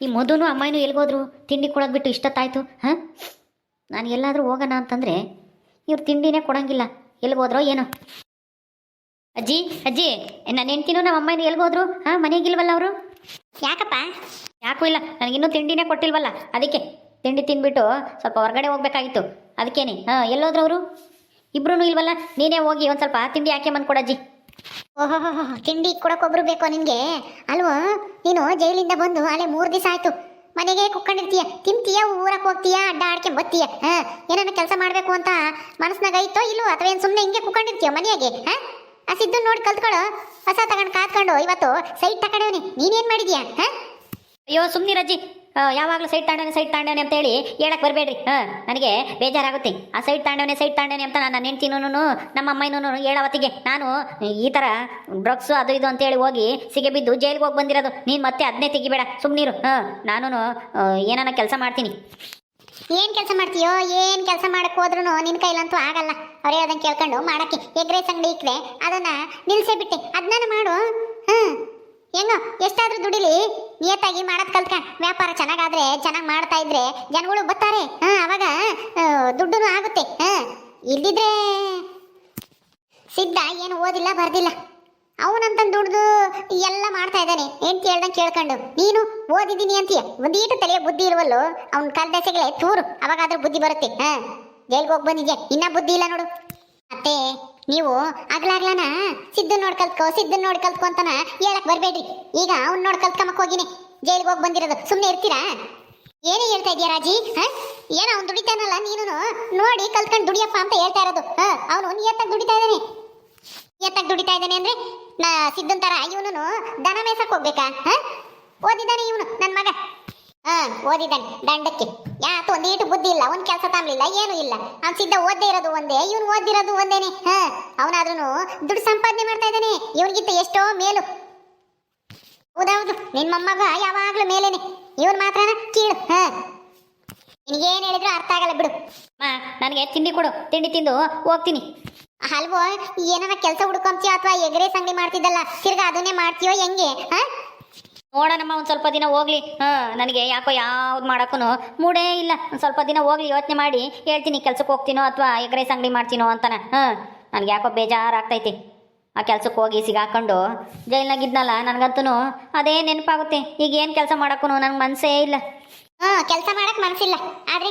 ಈ ಮಧುನು ಅಮ್ಮನೂ ಎಲ್ಗೋದ್ರು ತಿಂಡಿ ಕೊಡೋದು ಬಿಟ್ಟು ಇಷ್ಟೊತ್ತಾಯ್ತು ಹಾಂ? ನಾನು ಎಲ್ಲಾದರೂ ಹೋಗೋಣ ಅಂತಂದರೆ ಇವ್ರು ತಿಂಡಿನೇ ಕೊಡಂಗಿಲ್ಲ. ಎಲ್ಗೋದ್ರೋ ಏನೋ. ಅಜ್ಜಿ ಅಜ್ಜಿ ನನ್ನ ಹೆಂಡ್ತಿನೂ ನಮ್ಮ ಅಮ್ಮಾಯಿನ ಎಲ್ಗೋದ್ರು ಹಾಂ? ಮನೆಗಿಲ್ವಲ್ಲ ಅವರು? ಯಾಕಪ್ಪ? ಯಾಕೂ ಇಲ್ಲ ನನಗಿನ್ನೂ ತಿಂಡಿನೇ ಕೊಟ್ಟಿಲ್ವಲ್ಲ ಅದಕ್ಕೆ. ತಿಂಡಿ ತಿಂದ್ಬಿಟ್ಟು ಸ್ವಲ್ಪ ಹೊರಗಡೆ ಹೋಗ್ಬೇಕಾಗಿತ್ತು ಅದಕ್ಕೇನೆ. ಹಾಂ ಎಲ್ಲೋದ್ರು ಅವರು? ಇಬ್ರು ಇಲ್ವಲ್ಲ ನೀನೇ ಹೋಗಿ ಒಂದು ಸ್ವಲ್ಪ ತಿಂಡಿ ಹಾಕಿ ಬಂದು ಕೊಡಜ್ಜಿ ಓಹೋ ತಿಂಡಿ ಕೊಡಕ್ಕೊಬ್ರು ಬೇಕು ನಿನ್ಗೆ ಅಲ್ವೋ, ನೀನು ಜೈಲಿಂದ ಬಂದು ಅಲ್ಲೇ ಮೂರು ದಿವಸ ಆಯ್ತು. ಮನೆಗೆ ಕುಕ್ಕೊಂಡಿರ್ತೀಯ ತಿಂತೀಯ ಊರಕ್ಕೆ ಹೋಗ್ತೀಯ, ಅಡ್ಡ ಆಡ್ಕೆ ಬತ್ತೀಯ? ಹಾ, ಏನಾನ ಕೆಲಸ ಮಾಡ್ಬೇಕು ಅಂತ ಮನಸ್ನಾಗ ಐತೋ ಇಲ್ಲೋ ಅಥವಾ ಏನು ಸುಮ್ಮನೆ ಹಿಂಗೆ ಕುಕ್ಕೊಂಡಿರ್ತೀಯ ಮನೆಯಾಗೆ? ಹಾ? ಆ ಸಿದ್ದು ನೋಡಿ ಕಲ್ತ್ಕೊಳ್ಳೋ. ಹೊಸ ತಗೊಂಡು ಕಾತ್ಕೊಂಡು ಇವತ್ತು ಸೈಟ್ ತಗೊಂಡವನಿ ನೀನೇನ್ ಮಾಡಿದ್ಯಾ? ಹಾ? ಅಯ್ಯೋ ಸುಮ್ಮನಿರಜ್ಜಿ ಯಾವಾಗಲೂ ಸೈಟ್ ತಾಂಡವನೇ ಸೈಟ್ ತಾಂಡವನೇ ಅಂತ ಹೇಳಿ ಹೇಳಕ್ಕೆ ಬರಬೇಡ್ರಿ. ಹಾಂ ನನಗೆ ಬೇಜಾರಾಗುತ್ತೆ. ಆ ಸೈಟ್ ತಾಂಡವನೇ ಸೈಟ್ ತಾಂಡವನೇ ಅಂತ ನಾನು ಹೆಂಡ್ತಿನೂ ನಮ್ಮ ಅಮ್ಮನೂ ಹೇಳೋವತ್ತಿಗೆ ನಾನು ಈ ಥರ ಡ್ರಗ್ಸು ಅದು ಇದು ಅಂತೇಳಿ ಹೋಗಿ ಸಿಗೆ ಬಿದ್ದು ಜೈಲಿಗೆ ಹೋಗಿ ಬಂದಿರೋದು. ನೀನು ಮತ್ತೆ ಅದನ್ನೇ ತೆಗಿಬೇಡ. ಸುಮ್ಮನಿರು ಹಾಂ ನಾನು ಏನಾನ ಕೆಲಸ ಮಾಡ್ತೀನಿ. ಏನು ಕೆಲಸ ಮಾಡ್ತೀಯೋ, ಏನು ಕೆಲಸ ಮಾಡಕ್ಕೆ ಹೋದ್ರೂ ನಿನ್ನ ಕೈಲಂತೂ ಆಗಲ್ಲ. ಅವರೇ ಅದನ್ನು ಕೇಳ್ಕೊಂಡು ಮಾಡೋಕ್ಕೆ ಎಗ್ ರೈಸ್ ಅಂಗಡಿ ಇಕ್ರೆ ಅದನ್ನು ನಿಲ್ಲಿಸೇ ಬಿಟ್ಟೆ. ಅದನ್ನ ಮಾಡು. ಹ್ಮ್. ಹೆಂಗೋ ಎಷ್ಟಾದ್ರೂ ದುಡಿಲಿ? ನಿಯತ್ತಾಗಿ ಮಾಡೋದ್ ಕಲ್ತ್ಕ. ವ್ಯಾಪಾರ ಚೆನ್ನಾಗಾದ್ರೆ ಚೆನ್ನಾಗಿ ಮಾಡ್ತಾ ಇದ್ರೆ ಜನಗಳು ಬರ್ತಾರೆ. ಹಾ, ಅವಾಗ ದುಡ್ಡು ಆಗುತ್ತೆ. ಹಾ, ಇಲ್ದಿದ್ರೆ ಸಿದ್ಧ ಏನು ಓದಿಲ್ಲ, ಬರ್ದಿಲ್ಲ. ಅವನಂತ ದುಡ್ದು ಎಲ್ಲ ಮಾಡ್ತಾ ಇದ್ದಾನೆ. ಹೆಂಡ್ತಿ ಹೇಳ್ದಂಗೆ ಕೇಳ್ಕೊಂಡು, ನೀನು ಓದಿದ್ದೀನಿ ಅಂತೀಯ? ಒಂದೀಟು ತಲೆಯ ಬುದ್ಧಿ ಇಲ್ವಲ್ಲೋ, ಅವ್ನ ಕಾಲ ಚೂರು ತೂರು. ಅವಾಗಾದ್ರೂ ಬುದ್ಧಿ ಬರುತ್ತೆ. ಹಾ ಜೈಲ್ಗೆ ಹೋಗಿ ಬಂದಿದ್ಯಾ? ಇನ್ನ ಬುದ್ಧಿ ಇಲ್ಲ ನೋಡು. ಮತ್ತೆ ನೀವು ಆಗ್ಲಾಗ್ಲನ ಸಿದ್ದು ನೋಡ್ ಕಲ್ತ್ಕೋ ಸಿದ್ದು ನೋಡ್ ಕಲ್ತ್ಕೋ ಅಂತನ ಹೇಳಕ್ ಬರ್ಬೇಡ್ರಿ. ಈಗ ಅವ್ನು ನೋಡ್ ಕಲ್ತ್ಕಮಕ್ ಹೋಗಿನಿ. ಜೈಲಿಗೆ ಹೋಗಿ ಬಂದಿರೋದು. ಸುಮ್ಮನೆ ಇರ್ತೀರಾ? ಏನೇ ಹೇಳ್ತಾ ಇದೀಯ ರಾಜಿ? ಏನ ಅವ್ನು ದುಡಿತಾನಲ್ಲ ನೀನು ನೋಡಿ ಕಲ್ತ್ಕೊಂಡು ದುಡಿಯಪ್ಪ ಅಂತ ಹೇಳ್ತಾ ಇರೋದು. ಅವನು ನಿಯತ್ತಾಗಿ ದುಡಿತಾ ಇದ್ದಾನೆ. ಎತ್ತಾಗ ದುಡಿತಾ ಇದ್ದಾನೆ ಅಂದ್ರೆ ನಾ ಸಿದ್ದನ್ ತರ ಇವನು ದನ ಮೇಸಕ್ ಹೋಗ್ಬೇಕಾ? ಓದಿದ್ದಾನೆ ಇವನು ನನ್ನ ಮಗ. ಹಾ ಓದಿದ್ದಾನೆ, ದಂಡಕ್ಕೆ. ಯಾತು ಒಂದೀಟು ಬುದ್ಧಿ ಇಲ್ಲ, ಒಂದ್ ಕೆಲಸ ತಾಮ್ಲಿಲ್ಲ, ಏನು ಇಲ್ಲ. ಅವ್ನ್ ಸಿದ್ಧ ಓದ್ದೇ ಇರೋದು ಒಂದೇ, ಇವನು ಓದಿರೋದು ಒಂದೇನೆ. ಹ ಅವನಾದ್ರೂ ದುಡ್ಡು ಸಂಪಾದನೆ ಮಾಡ್ತಾ ಇದ್ದಾನೆ. ಇವನಿಗಿಂತ ಎಷ್ಟೋ ಮೇಲು. ಹೌದೌದು, ನಿನ್ ಮೊಮ್ಮಗ ಯಾವಾಗ್ಲೂ ಮೇಲೇನೆ. ಇವನ್ ಮಾತ್ರ ಕೀಳು ಹ ನಿನ್ಗೇನ್ ಹೇಳಿದ್ರು ಅರ್ಥ ಆಗಲ್ಲ ಬಿಡು. ಅಮ್ಮ ನನಗೆ ತಿಂಡಿ ಕೊಡು, ತಿಂಡಿ ತಿಂದು ಹೋಗ್ತೀನಿ. ಅಲ್ವೋ ಏನಾರ ಕೆಲಸ ಹುಡ್ಕೊಂತೀಯ ಅಥವಾ ಎಗ್ರೇಸ್ ಅಂಗಡಿ ಮಾಡ್ತಿದ್ದಲ್ಲ, ತಿರ್ಗಾ ಅದನ್ನೇ ಮಾಡ್ತೀಯೋ ಹೆಂಗೆ ಹಾ ನೋಡೋಣಮ್ಮ, ಒಂದು ಸ್ವಲ್ಪ ದಿನ ಹೋಗ್ಲಿ. ಹಾಂ, ನನಗೆ ಯಾಕೋ ಯಾವ್ದು ಮಾಡೋಕ್ಕೂ ಮೂಡೇ ಇಲ್ಲ. ಒಂದು ಸ್ವಲ್ಪ ದಿನ ಹೋಗ್ಲಿ, ಯೋಚನೆ ಮಾಡಿ. ಹೇಳ್ತೀನಿ ಕೆಲ್ಸಕ್ಕೆ ಹೋಗ್ತೀನೋ ಅಥವಾ ಎಗ್ ರೈಸ್ ಅಂಗಡಿ ಮಾಡ್ತೀನೋ ಅಂತಾನೆ. ಹಾಂ, ನನಗೆ ಯಾಕೋ ಬೇಜಾರಾಗ್ತೈತಿ. ಆ ಕೆಲ್ಸಕ್ಕೆ ಹೋಗಿ ಸಿಗಾಕೊಂಡು ಜೈಲ್ನಾಗಿದ್ನಲ್ಲ ನನಗಂತೂ ಅದೇ ನೆನಪಾಗುತ್ತೆ. ಈಗ ಏನು ಕೆಲಸ ಮಾಡೋಕ್ಕೂ ನನಗೆ ಮನಸ್ಸೇ ಇಲ್ಲ. ಹಾಂ, ಕೆಲಸ ಮಾಡೋಕ್ಕೆ ಮನಸ್ಸಿಲ್ಲ ಆದರೆ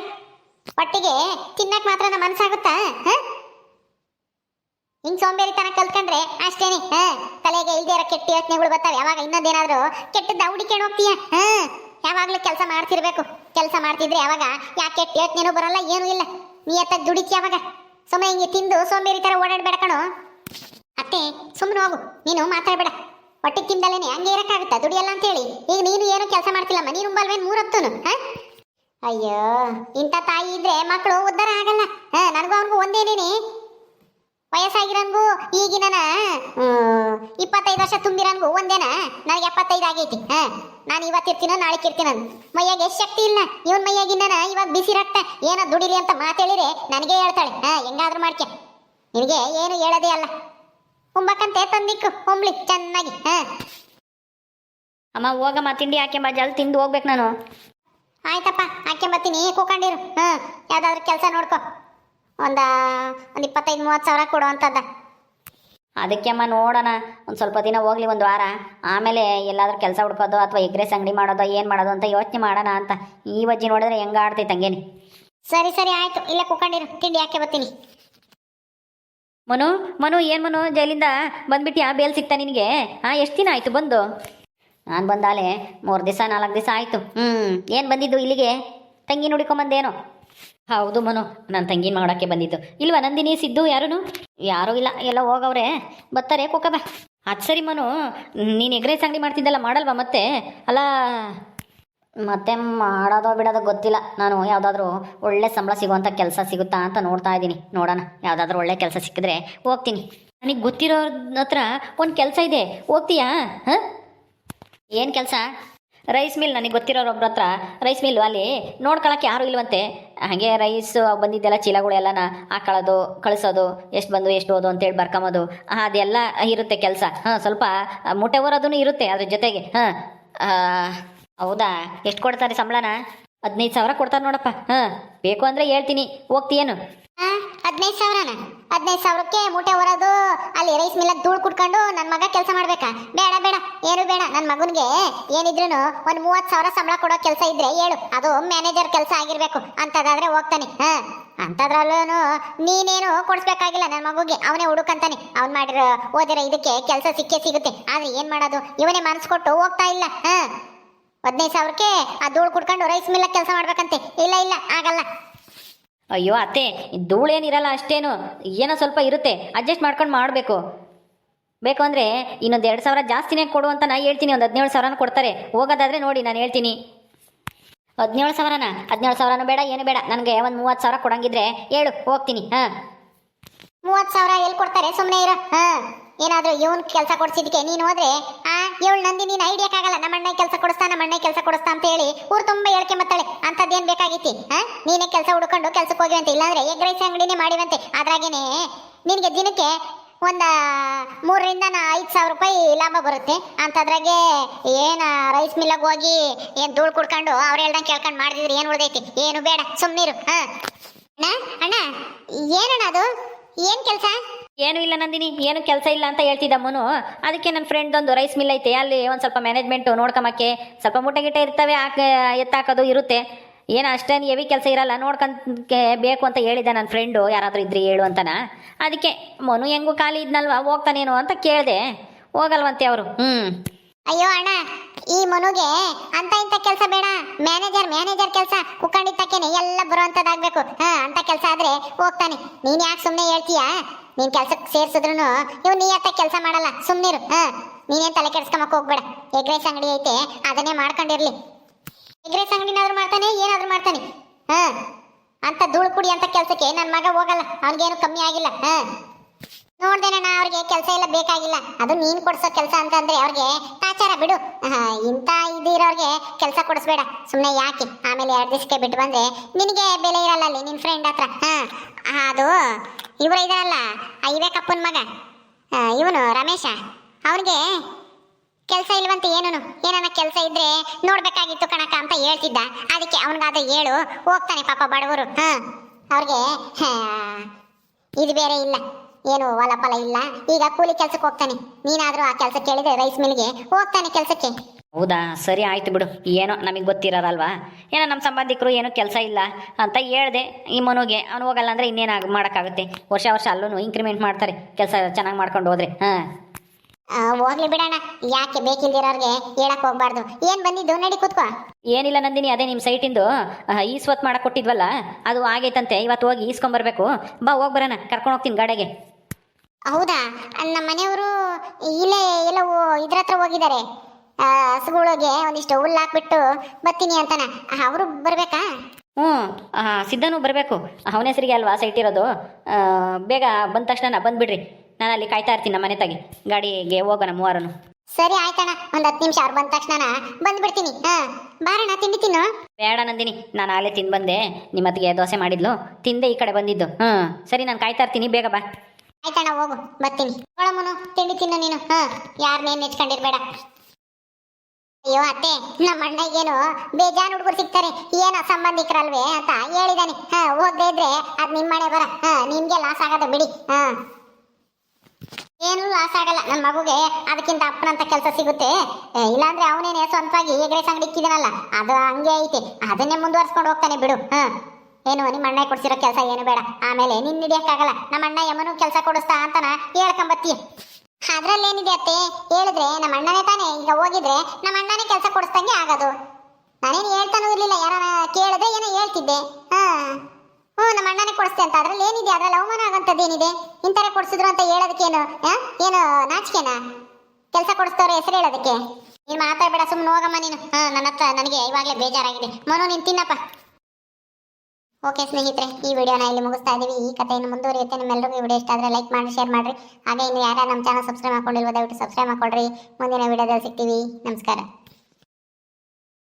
ಒಟ್ಟಿಗೆ ತಿನ್ನಕ್ಕೆ ಮಾತ್ರ ನಮ್ಮ ಮನಸ್ಸಾಗುತ್ತಾ ಹ? ಹಿಂಗ್ ಸೋಂಬೇರಿತನ ಕಲ್ತ್ಕೊಂಡ್ರೆ ಅಷ್ಟೇನೆ, ಹ? ತಲೆಗೆ ಇಲ್ದೇ ಇರೋ ಕೆಟ್ಟ ಯೋಚನೆಗಳು ಬರ್ತಾವೆ. ಯಾವಾಗ ಇನ್ನೊಂದೇನಾದ್ರೂ ಕೆಟ್ಟದ್ದ ಹುಡಿಕೊಂಡು ಹೋಗ್ತೀಯ, ಹ? ಯಾವಾಗಲೂ ಕೆಲಸ ಮಾಡ್ತಿರ್ಬೇಕು. ಕೆಲಸ ಮಾಡ್ತಿದ್ರೆ ಯಾವಾಗ ಯಾಕೆ ಕೆಟ್ಟ ಯೋಚನೆನೂ ಬರಲ್ಲ, ಏನೂ ಇಲ್ಲ. ನೀ ನಿಯತ್ತಾಗಿ ದುಡಿತಿ ಯಾವಾಗ ಸುಮ್ಮನೆ ಹಿಂಗೆ ತಿಂದು ಸೋಂಬೇರಿ ಥರ ಓಡಾಡಬೇಡ ಕಣೋ. ಅತ್ತೆ ಸುಮ್ಮನೆ ಹೋಗು. ನೀನು ಮಾತಾಡಬೇಡ. ಹೊಟ್ಟೆ ತಿಂದಲೇನೆ ಹಂಗೆ ಇರಕ್ಕಾಗುತ್ತಾ? ದುಡಿಯಲ್ಲ ಅಂತೇಳಿ. ಈಗ ನೀನು ಏನು ಕೆಲಸ ಮಾಡ್ತಿಲ್ಲಮ್ಮ? ನೀನು ಉಂಬಲ್ವೇನ್ ಮೂರತ್ತೂನು, ಹಾಂ? ಅಯ್ಯೋ, ಇಂಥ ತಾಯಿ ಇದ್ರೆ ಮಕ್ಕಳು ಉದ್ಧಾರ ಆಗಲ್ಲ. ಹಾಂ, ನನಗೂ ಅವನಿಗೂ ಒಂದೇನೇನೆ? ವಯಸ್ಸಾಗಿರೋನ್ಗೂ ಈಗಿನ ಇಪ್ಪತ್ತೈದು ವರ್ಷ ತುಂಬಿರೋನ್ಗೂ ಒಂದೇನ? ನನಗೆ ಎಪ್ಪತ್ತೈದು ಆಗೈತಿ ಹಾ? ನಾನು ಇವತ್ತಿರ್ತೀನೋ ನಾಳೆ ಇರ್ತೀನ ಮೈಯಾಗ ಎಷ್ಟು ಶಕ್ತಿ ಇಲ್ಲ. ಇವನ್ ಮೈಯಾಗಿನ ಇವಾಗ ಬಿಸಿ ರಕ್ತ. ಏನೋ ದುಡಿರಿ ಅಂತ ಮಾತೇಳಿದ್ರೆ ನನಗೆ ಹೇಳ್ತಾಳೆ ಹಾ? ಹೆಂಗಾದ್ರೂ ಮಾಡ್ಕೆ. ನಿನಗೆ ಏನು ಹೇಳೋದೇ ಅಲ್ಲ. ಉಂಬಕ್ಕಂತೆ ತಂದಿಕ್ಕು ಹೊಂಬ್ಲಿ ಚೆನ್ನಾಗಿ ಹಾ? ಅಮ್ಮ ಹೋಗಮ್ಮ ತಿಂಡಿ ಹಾಕ್ಯಂಬ ಜಲ್ದಿ ತಿಂದು ಹೋಗ್ಬೇಕು ನಾನು. ಆಯ್ತಪ್ಪ ಹಾಕ್ಕೊಂಬತ್ತೀನಿ ಕೂಕೊಂಡಿರು ಹ್ಞೂ ಯಾವ್ದಾದ್ರು ಕೆಲಸ ನೋಡ್ಕೊ. ಒಂದ ಒಂದು ಇಪ್ಪತ್ತೈದು ಮೂವತ್ತು ಸಾವಿರ ಕೊಡುವಂಥದ್ದ ಅದಕ್ಕೆ ಅಮ್ಮ ನೋಡೋಣ ಒಂದು ಸ್ವಲ್ಪ ದಿನ ಹೋಗ್ಲಿ ಒಂದು ವಾರ. ಆಮೇಲೆ ಎಲ್ಲಾದರೂ ಕೆಲಸ ಹುಡ್ಕೋದು ಅಥವಾ ಎಗ್ರೆಸ್ ಅಂಗಡಿ ಮಾಡೋದು ಏನು ಮಾಡೋದು ಅಂತ ಯೋಚನೆ ಮಾಡೋಣ ಅಂತ. ಈ ಬಜ್ಜಿ ನೋಡಿದ್ರೆ ಹೆಂಗೆ ಆಡ್ತೈತೆ ಹಂಗೇನೆ ಸರಿ ಸರಿ ಆಯಿತು. ಇಲ್ಲೇ ಕೂಕೊಂಡಿರು. ತಿಂಡಿ ಯಾಕೆ ಬರ್ತೀನಿ? ಮನು ಮನು ಏನು ಮನು? ಜೈಲಿಂದ ಬಂದ್ಬಿಟ್ಯಾ? ಬೇಲ್ ಸಿಗ್ತಾ ನಿನಗೆ? ಹಾಂ ಎಷ್ಟು ದಿನ ಆಯಿತು ಬಂದು? ನಾನು ಬಂದಾಲೆ ಮೂರು ದಿವಸ ನಾಲ್ಕು ದಿವಸ ಆಯಿತು. ಹ್ಞೂ ಏನು ಬಂದಿದ್ದು ಇಲ್ಲಿಗೆ? ತಂಗಿ ನೋಡಿಕೊಂಬಂದೇನೋ? ಹೌದು ಮನು ನನ್ನ ತಂಗಿ ಮಾಡೋಕ್ಕೆ ಬಂದಿದ್ದು. ಇಲ್ವ ನಂದಿನಿ, ಸಿದ್ದು ಯಾರೂ ಯಾರೂ ಇಲ್ಲ, ಎಲ್ಲ ಹೋಗವ್ರೆ. ಬರ್ತಾರೆ ಕೋಕಬ ಅದು ಸರಿ ಮನು, ನೀನು ಎಗ್ರೆಸ್ ಅಂಗಡಿ ಮಾಡ್ತಿದ್ದಲ್ಲ ಮಾಡಲ್ವಾ ಮತ್ತೆ? ಅಲ್ಲ, ಮತ್ತೆ ಮಾಡೋದೋ ಬಿಡೋದೋ ಗೊತ್ತಿಲ್ಲ. ನಾನು ಯಾವುದಾದ್ರೂ ಒಳ್ಳೆ ಸಂಬಳ ಸಿಗುವಂಥ ಕೆಲಸ ಸಿಗುತ್ತಾ ಅಂತ ನೋಡ್ತಾ ಇದ್ದೀನಿ. ನೋಡೋಣ, ಯಾವುದಾದ್ರೂ ಒಳ್ಳೆ ಕೆಲಸ ಸಿಕ್ಕಿದ್ರೆ ಹೋಗ್ತೀನಿ. ನನಗೆ ಗೊತ್ತಿರೋರ ಹತ್ರ ಒಂದು ಕೆಲಸ ಇದೆ. ಹೋಗ್ತೀಯಾ? ಹಾಂ? ಏನು ಕೆಲಸ? ರೈಸ್ ಮಿಲ್ ನನಗೆ ಗೊತ್ತಿರೋರು ಒಬ್ರ ಹತ್ರ ರೈಸ್ ಮಿಲ್ ಅಲ್ಲಿ ನೋಡ್ಕೊಳಕ್ಕೆ ಯಾರು ಇಲ್ವಂತೆ. ಹಾಗೆ ರೈಸ್ ಬಂದಿದ್ದೆಲ್ಲ ಚೀಲಗಳೆಲ್ಲನ ಹಾಕೊಳ್ಳೋದು, ಕಳಿಸೋದು, ಎಷ್ಟು ಬಂದು ಎಷ್ಟು ಹೋದು ಅಂತೇಳಿ ಬರ್ಕೊಂಬೋದು ಅದೆಲ್ಲ ಇರುತ್ತೆ ಕೆಲಸ. ಹಾಂ, ಸ್ವಲ್ಪ ಮೂಟೆ ಹೊರೋದೂ ಇರುತ್ತೆ ಅದ್ರ ಜೊತೆಗೆ. ಹಾಂ ಹೌದಾ? ಎಷ್ಟು ಕೊಡ್ತಾರೆ ಸಂಬಳನ? ಹದಿನೈದು ಸಾವಿರ ಕೊಡ್ತಾರೆ ನೋಡಪ್ಪ. ಹಾಂ, ಬೇಕು ಅಂದರೆ ಹೇಳ್ತೀನಿ. ಹೋಗ್ತೀಯೇನು? ಹದಿನೈದು ಸಾವಿರನ? ಹದಿನೈದು ಸಾವಿರಕ್ಕೆ ಮೂಟೆ ಹೊರೋದು, ಅಲ್ಲಿ ರೈಸ್ ಮಿಲ್ಲ ಧೂಳು ಕುಟ್ಕೊಂಡು ನನ್ನ ಮಗ ಕೆಲಸ ಮಾಡ್ಬೇಕಾ? ಏನು ಬೇಡ ನನ್ನ ಮಗನಿಗೆ ಏನಿದ್ರು ಒಂದು ಮೂವತ್ತು ಸಾವಿರ ಸಂಬಳ ಕೊಡೋ ಕೆಲಸ ಇದ್ರೆ ಹೇಳು, ಅದು ಮ್ಯಾನೇಜರ್ ಕೆಲಸ ಆಗಿರ್ಬೇಕು, ಅಂತದಾದ್ರೆ ಹೋಗ್ತಾನೆ, ಹಾಂ? ಅಂಥದ್ರಲ್ಲೂ ನೀನೇನು ಕೊಡಿಸ್ಬೇಕಾಗಿಲ್ಲ ನನ್ನ ಮಗುಗೆ, ಅವನೇ ಹುಡುಕಂತಾನೆ, ಅವ್ನು ಮಾಡಿರೋ ಓದಿರೋ ಇದಕ್ಕೆ ಕೆಲಸ ಸಿಕ್ಕೇ ಸಿಗುತ್ತೆ, ಆದ್ರೆ ಏನ್ ಮಾಡೋದು, ಇವನೇ ಮನಸ್ಸು ಕೊಟ್ಟು ಹೋಗ್ತಾ ಇಲ್ಲ, ಹಾಂ? ಹದಿನೈದು ಸಾವಿರಕ್ಕೆ ಆ ಧೂಳು ಕುಡ್ಕೊಂಡು ರೈಸ್ ಮಿಲ್ಲ ಕೆಲಸ ಮಾಡ್ಬೇಕಂತೆ, ಇಲ್ಲ ಇಲ್ಲ, ಆಗಲ್ಲ. ಅಯ್ಯೋ ಅತ್ತೆ ಧೂಳೇನಿರಲ್ಲ ಅಷ್ಟೇನು, ಏನೋ ಸ್ವಲ್ಪ ಇರುತ್ತೆ ಅಡ್ಜಸ್ಟ್ ಮಾಡ್ಕೊಂಡು ಮಾಡಬೇಕು. ಬೇಕು ಅಂದರೆ ಇನ್ನೊಂದು ಎರಡು ಸಾವಿರ ಜಾಸ್ತಿನೇ ಕೊಡು ಅಂತ ನಾ ಹೇಳ್ತೀನಿ, ಒಂದು ಹದಿನೇಳು ಸಾವಿರನ ಕೊಡ್ತಾರೆ. ಹೋಗೋದಾದರೆ ನೋಡಿ, ನಾನು ಹೇಳ್ತೀನಿ. ಹದಿನೇಳು ಸಾವಿರನ? ಹದಿನೇಳು ಸಾವಿರನೂ ಬೇಡ, ಏನು ಬೇಡ. ನನಗೆ ಒಂದು ಮೂವತ್ತು ಸಾವಿರ ಕೊಡಂಗಿದ್ರೆ ಹೇಳು, ಹೋಗ್ತೀನಿ, ಹಾಂ. ಮೂವತ್ತು ಸಾವಿರ ಎಲ್ಲಿ ಕೊಡ್ತಾರೆ? ಸುಮ್ಮನೆ ಇರೋ, ಹಾಂ. ಏನಾದರೂ ಇವನ್ ಕೆಲಸ ಕೊಡ್ಸಿದ್ಕೆ, ನೀನು ಹೋದ್ರೆ, ಆ ಇವಳು ನಂದಿ ನೀನು ಐಡಿಯಾಕಾಗಲ್ಲ ನಮ್ಮ ಅಣ್ಣ ಕೆಲಸ ಕೊಡಿಸ್ತಾ, ನಮ್ಮ ಅಣ್ಣ ಕೆಲಸ ಕೊಡಿಸ್ತಾ ಅಂತ ಹೇಳಿ ಊರು ತುಂಬಾ ಹೇಳ್ಕೆ ಮತ್ತಾಳೆ ಅಂತದ್ದೇನ್ ಬೇಕಾಗಿತ್ತಿ ಹಾಂ? ನೀನೇ ಕೆಲಸ ಹುಡ್ಕೊಂಡು ಕೆಲ್ಸಕ್ಕೆ ಹೋಗಿವಂತೆ, ಇಲ್ಲಾಂದ್ರೆ ಎಗ್ ರೈಸ್ ಅಂಗಡಿನೇ ಮಾಡಿವಂತೆ. ಅದ್ರಾಗೇನೆ ನಿನಗೆ ದಿನಕ್ಕೆ ಒಂದ ಮೂರರಿಂದ ಐದು ಸಾವಿರ ರೂಪಾಯಿ ಲಾಭ ಬರುತ್ತೆ. ಅಂತದ್ರಾಗೆ ಏನ ರೈಸ್ ಮಿಲ್ಲಾಗ ಹೋಗಿ ಏನ್ ಧೂಳು ಕುಡ್ಕೊಂಡು ಅವ್ರು ಹೇಳ್ದಂಗೆ ಕೇಳ್ಕೊಂಡು ಮಾಡಿದ್ರೆ ಏನು ಉಳ್ದೈತಿ? ಏನು ಬೇಡ ಸುಮ್ಮನಿರು ಹಾ. ಅಣ್ಣ ಏನಣ್ಣ ಅದು? ಏನ್ ಕೆಲಸ? ಏನು ಇಲ್ಲ ನಂದಿನಿ, ಏನು ಕೆಲಸ ಇಲ್ಲ ಅಂತ ಹೇಳ್ತಿದ್ದಮ್ಮನು ಅದಕ್ಕೆ ನನ್ನ ಫ್ರೆಂಡ್ದೊಂದು ರೈಸ್ ಮಿಲ್ ಐತೆ, ಅಲ್ಲಿ ಒಂದ್ ಸ್ವಲ್ಪ ಮ್ಯಾನೇಜ್ಮೆಂಟು ನೋಡ್ಕೊಂಬಕ್ಕೆ ಸ್ವಲ್ಪ ಮುಟ್ಟ ಗಿಟ್ಟ ಇರ್ತವೆ ಎತ್ತಾಕೋದು ಇರುತ್ತೆ. ಏನು ಅಷ್ಟೇನು ಹೆವಿ ಕೆಲಸ ಇರಲ್ಲ, ನೋಡ್ಕೊಂತ ಬೇಕು ಅಂತ ಹೇಳಿದ್ದೆ ನನ್ನ ಫ್ರೆಂಡು ಯಾರಾದರೂ ಇದ್ರಿ ಹೇಳು ಅಂತನ. ಅದಕ್ಕೆ ಮನು ಹೆಂಗೂ ಖಾಲಿ ಇದ್ನಲ್ವ, ಹೋಗ್ತಾನೇನು ಅಂತ ಕೇಳಿದೆ. ಹೋಗಲ್ವಂತೆ ಅವರು. ಹ್ಞೂ ಅಯ್ಯೋ ಅಣ್ಣ, ಈ ಮನುಗೆ ಅಂತ ಇಂಥ ಕೆಲಸ ಬೇಡ. ಮ್ಯಾನೇಜರ್ ಮ್ಯಾನೇಜರ್ ಕೆಲಸ ಕುಕ್ಕಂಡಿತ್ತಕ್ಕೇನೆ ಎಲ್ಲ ಬರುವಂಥದ್ದಾಗಬೇಕು ಹಾಂ, ಅಂತ ಕೆಲಸ ಆದರೆ ಹೋಗ್ತಾನೆ. ನೀನು ಯಾಕೆ ಸುಮ್ಮನೆ ಹೇಳ್ತೀಯಾ? ನೀನು ಕೆಲ್ಸಕ್ಕೆ ಸೇರಿಸಿದ್ರು ಇವ್ ನೀಯತ್ತ ಕೆಲಸ ಮಾಡಲ್ಲ ಸುಮ್ಮನಿರು ಹಾಂ, ನೀನೇನು ತಲೆ ಕೆಡಿಸ್ಕೊಂಬಕ್ಕೆ ಹೋಗ್ಬೇಡ. ಎಗ್ ರೈಸ್ ಅಂಗಡಿ ಐತೆ, ಅದನ್ನೇ ಮಾಡ್ಕೊಂಡಿರ್ಲಿ. ಎಗ್ ರೈಸ್ ಅಂಗಡಿನಾದ್ರೂ ಮಾಡ್ತಾನೆ, ಏನಾದ್ರೂ ಮಾಡ್ತಾನೆ. ಹಾ. ಅಂತ ಧೂಳು ಕುಡಿ ಅಂತ ಕೆಲಸಕ್ಕೆ ನನ್ನ ಮಗ ಹೋಗಲ್ಲ, ಅವ್ನಿಗೇನು ಕಮ್ಮಿ ಆಗಿಲ್ಲ, ಹಾ. ನಾ ಅವ್ರಿಗೆ ಕೆಲಸ ಎಲ್ಲ ಬೇಕಾಗಿಲ್ಲ. ಅದು ನೀನ್ ಕೊಡ್ಸೋ ಕೆಲಸ ಅಂತಂದ್ರೆ ಅವ್ರಿಗೆ ತಾಚಾರ ಬಿಡು. ಇಂಥ ಇದಿರೋರ್ಗೆ ಕೆಲಸ ಕೊಡಿಸ್ಬೇಡ. ಸುಮ್ಮನೆ ಯಾಕೆ? ಆಮೇಲೆ ಎರಡು ದಿವಸಕ್ಕೆ ಬಿಟ್ಟು ಬಂದ್ರೆ ನಿನಗೆ ಬೆಲೆ ಇರಲ್ಲ ಅಲ್ಲಿ, ನಿನ್ ಫ್ರೆಂಡ್ ಹತ್ರ, ಹಾ. ಅದು ಇವ್ರು ಇದಾರಲ್ಲ ಆ ಇವೇಕಪ್ಪನ ಮಗ. ಇವನು ರಮೇಶ. ಅವನಿಗೆ ಕೆಲಸ ಇಲ್ವಂತ ಏನೂನು? ಏನನ್ನ ಕೆಲಸ ಇದ್ರೆ ನೋಡ್ಬೇಕಾಗಿತ್ತು ಕಣಕ ಅಂತ ಹೇಳ್ತಿದ್ದ. ಅದಕ್ಕೆ ಅವನಿಗಾದ್ರೆ ಹೇಳು. ಹೋಗ್ತಾನೆ ಪಾಪ ಬಡವರು. ಹಾ, ಅವ್ರಿಗೆ ಇದು ಬೇರೆ ಇಲ್ಲ. ಏನು ಹೊಲ ಫಲ ಇಲ್ಲ. ಈಗ ಕೂಲಿ ಕೆಲ್ಸಕ್ಕೆ ಹೋಗ್ತಾನೆ. ನೀನಾದ್ರೂ ಆ ಕೆಲಸ ಕೇಳಿದ್ರೆ ರೈಸ್ ಮಿಲ್ಗೆ ಹೋಗ್ತಾನೆ ಕೆಲಸಕ್ಕೆ. ಹೌದಾ? ಸರಿ ಆಯ್ತು ಬಿಡು. ಏನೋ ನಮಗೆ ಗೊತ್ತಿರೋರಲ್ವಾ? ಏನೋ ನಮ್ಮ ಸಂಬಂಧಿಕರು ಏನೋ ಕೆಲಸ ಇಲ್ಲ ಅಂತ ಹೇಳ್ದೆ. ಈ ಮನುಗೆ, ಅವ್ನು ಹೋಗಲ್ಲ ಅಂದರೆ ಇನ್ನೇನು ಮಾಡೋಕ್ಕಾಗುತ್ತೆ? ವರ್ಷ ವರ್ಷ ಅಲ್ಲೂ ಇನ್ಕ್ರಿಮೆಂಟ್ ಮಾಡ್ತಾರೆ. ಕೆಲಸ ಚೆನ್ನಾಗಿ ಮಾಡ್ಕೊಂಡು ಹೋದ್ರೆ. ಹಾಂ. ಹೋಗ್ಲಿ ಬಿಡೋಣ. ಯಾಕೆ ಬೇಕಿಲ್ದಿರೋರ್ಗೆ ಹೇಳಕ್ ಹೋಗ್ಬಾರ್ದು. ಏನ್ ಬಂದಿದ್ದು? ನಡಿ ಕೂತ್ಕೋ. ಏನಿಲ್ಲ ನಂದಿನಿ ಅದೇ ನಿಮ್ಮ ಸೈಟಿಂದು ಈಸ್ವತ್ ಮಾಡಕ್ ಕೊಟ್ಟಿದ್ವಲ್ಲ ಅದು ಆಗೈತಂತೆ ಇವತ್ತು ಹೋಗಿ ಈಸ್ಕೊಂಬರ್ಬೇಕು. ಬಾ ಹೋಗಿ ಬರೋಣ ಕರ್ಕೊಂಡು ಹೋಗ್ತೀನಿ ಗಾಡಿಗೆ. ಹೌದಾ? ನಮ್ಮ ಮನೆಯವರು ಇಲ್ಲೇ ಎಲ್ಲ ಇದ್ರ ಹತ್ರ ಹೋಗಿದ್ದಾರೆ. ಹಸುಗಳಿಗೆ ಒಂದಿಷ್ಟು ಹುಲ್ಲು ಹಾಕ್ಬಿಟ್ಟು ಬರ್ತೀನಿ ಅಂತಾನ. ಅವರು ಬರ್ಬೇಕಾ? ಹ್ಞೂ ಸಿದ್ಧನೂ ಬರಬೇಕು. ಅವನ ಹೆಸರಿಗೆ ಅಲ್ವಾ ಸೈಟ್ ಇರೋದು? ಬೇಗ ಬಂದ ತಕ್ಷಣ ಬಂದುಬಿಡ್ರಿ. ನಾನು ಅಲ್ಲಿ ಕಾಯ್ತಾ ಇರ್ತೀನಿ ನಮ್ಮ ಮನೆ ತಾಗಿ ಗಾಡಿಗೆ ಹೋಗೋಣ ಮೂವರನು ಸರಿ ಆಯ್ತಣ್ಣ ಒಂದ್ ಹತ್ತು ನಿಮಿಷ ಅವ್ರು ಬಂದ ತಕ್ಷಣ ಬಂದ್ಬಿಡ್ತೀನಿ. ಹಾ ಬಾರಣ್ಣ ತಿಂಡಿ ತಿನ್ನು. ಬೇಡ ನಂದಿನಿ ನಾನು ಅಲ್ಲೇ ತಿಂದು ಬಂದೆ. ನಿಮ್ಮತ್ತಿಗೆ ದೋಸೆ ಮಾಡಿದ್ಲು. ತಿಂದೆ ಈ ಕಡೆ ಬಂದಿದ್ದು. ಹ್ಮ್ ಸರಿ ನಾನು ಕಾಯ್ತಾ ಇರ್ತೀನಿ ಬೇಗ ಬಾ. ಆಯ್ತಣ್ಣ ಹೋಗು ಬರ್ತೀನಿ. ಒಳಮುನು ತಿಂಡಿ ತಿನ್ನು ನೀನು. ಹಾ ಯಾರನ್ನೇನು ನೆಚ್ಕೊಂಡಿರ್ಬೇಡ ಅಯ್ಯೋ ಅತ್ತೆ ನಮ್ಮ ಅಣ್ಣಗೇನು ಬೇಜಾನ್ ಹುಡುಗರು ಸಿಗ್ತಾರೆ. ಏನೋ ಸಂಬಂಧಿಕರಲ್ವೇ ಅಂತ ಹೇಳಿದಾನೆ. ಹಾ ಹೋಗದೆ ಇದ್ರೆ ಅದ್ ನಿಮ್ಮ ಮನೆ ಬರ. ಹಾ ನಿಮ್ಗೆ ಲಾಸ್ ಆಗದ ಬಿಡಿ. ಹಾ. ಏನು ಲಾಸ್ ಆಗಲ್ಲ. ನನ್ನ ಮಗುಗೆ ಅದಕ್ಕಿಂತ ಅಪ್ಪನಂತ ಕೆಲಸ ಸಿಗುತ್ತೆ. ಇಲ್ಲಾಂದ್ರೆ ಅವನೇನೆ ಸ್ವಂತವಾಗಿ ಎಗ್ರೆಸ್ ಸಂಗಡಿ ಇಕ್ಕಿದನಲ್ಲ? ಅದು ಹಂಗೆ ಐತೆ. ಅದನ್ನೇ ಮುಂದುವರ್ಸ್ಕೊಂಡು ಹೋಗ್ತಾನೆ ಬಿಡು. ಹಾ. ಏನು ನಿಮ್ಮ ಅಣ್ಣ ಕೊಡ್ಸಿರೋ ಕೆಲಸ ಏನು ಬೇಡ. ಆಮೇಲೆ ನಿನ್ನ ಹಿಡಿಯಕ್ಕಾಗಲ್ಲ ನಮ್ಮ ಅಣ್ಣ ಯಮನು ಕೆಲಸ ಕೊಡಿಸ್ತಾ ಅಂತನ ಹೇಳ್ಕೊಂಬತ್ತಿ ಅದ್ರಲ್ಲೇನಿದೆ ಅತ್ತೆ? ಹೇಳಿದ್ರೆ ನಮ್ಮ ಅಣ್ಣನೇ ತಾನೇ ಈಗ ಹೋಗಿದ್ರೆ ನಮ್ಮ ಅಣ್ಣನೇ ಕೆಲಸ ಕೊಡಿಸ್ದಂಗೆ ಆಗೋದು. ನಾನೇನು ಹೇಳ್ತಾನೂ ಇರಲಿಲ್ಲ ಯಾರ ಕೇಳಿದ್ರೆ ಏನೋ ಹೇಳ್ತಿದ್ದೆ. ಹಾ. ಹ್ಞೂ, ನಮ್ಮ ಅಣ್ಣನೇ ಕೊಡಿಸ್ತೆ ಅಂತ. ಅದ್ರಲ್ಲಿ ಏನಿದೆ? ಅದ್ರಲ್ಲಿ ಅವಮಾನ ಆಗಂತದ್ದು ಏನಿದೆ? ಇಂಥರ ಕೊಡಿಸಿದ್ರು ಅಂತ ಹೇಳೋದಕ್ಕೇನು ಏನು ಏನು, ನಾಚಿಕೆನಾ? ಕೆಲಸ ಕೊಡಿಸ್ತವ್ರ ಹೆಸರು ಹೇಳೋದಕ್ಕೆ? ನೀನು ಮಾತಾಡಬೇಡ ಸುಮ್ಮನೆ ಹೋಗಮ್ಮ ನೀನು. ಹಾ, ನನ್ನ ಹತ್ರ ನನಗೆ ಇವಾಗಲೇ ಬೇಜಾರಾಗಿದೆ. ಮನು, ನೀನು ತಿನ್ನಪ್ಪ. ಓಕೆ ಸ್ನೇಹಿತರೆ, ಈ ವಿಡಿಯೋನ ಇಲ್ಲಿ ಮುಗಿಸ್ತಾ ಇದ್ದೀವಿ. ಈ ಕಥೆಯನ್ನು ಮುಂದುವರಿಯುತ್ತೆ. ನಿಮ್ಮೆಲ್ಲರಿಗೂ ಈ ವಿಡಿಯೋ ಇಷ್ಟ ಆದರೆ ಲೈಕ್ ಮಾಡಿ, ಶೇರ್ ಮಾಡಿರಿ. ಹಾಗೆ ಇನ್ನು ಯಾರ್ಯಾರು ನಮ್ಮ ಚಾನಲ್ ಸಬ್ಸ್ಕ್ರೈಬ್ ಮಾಡ್ಕೊಂಡಿಲ್ವೋ ದಯವಿಟ್ಟು ಸಬ್ಸ್ಕ್ರೈಬ್ ಮಾಡ್ಕೊಳ್ರಿ. ಮುಂದಿನ ವಿಡಿಯೋದಲ್ಲಿ ಸಿಗ್ತೀವಿ. ನಮಸ್ಕಾರ.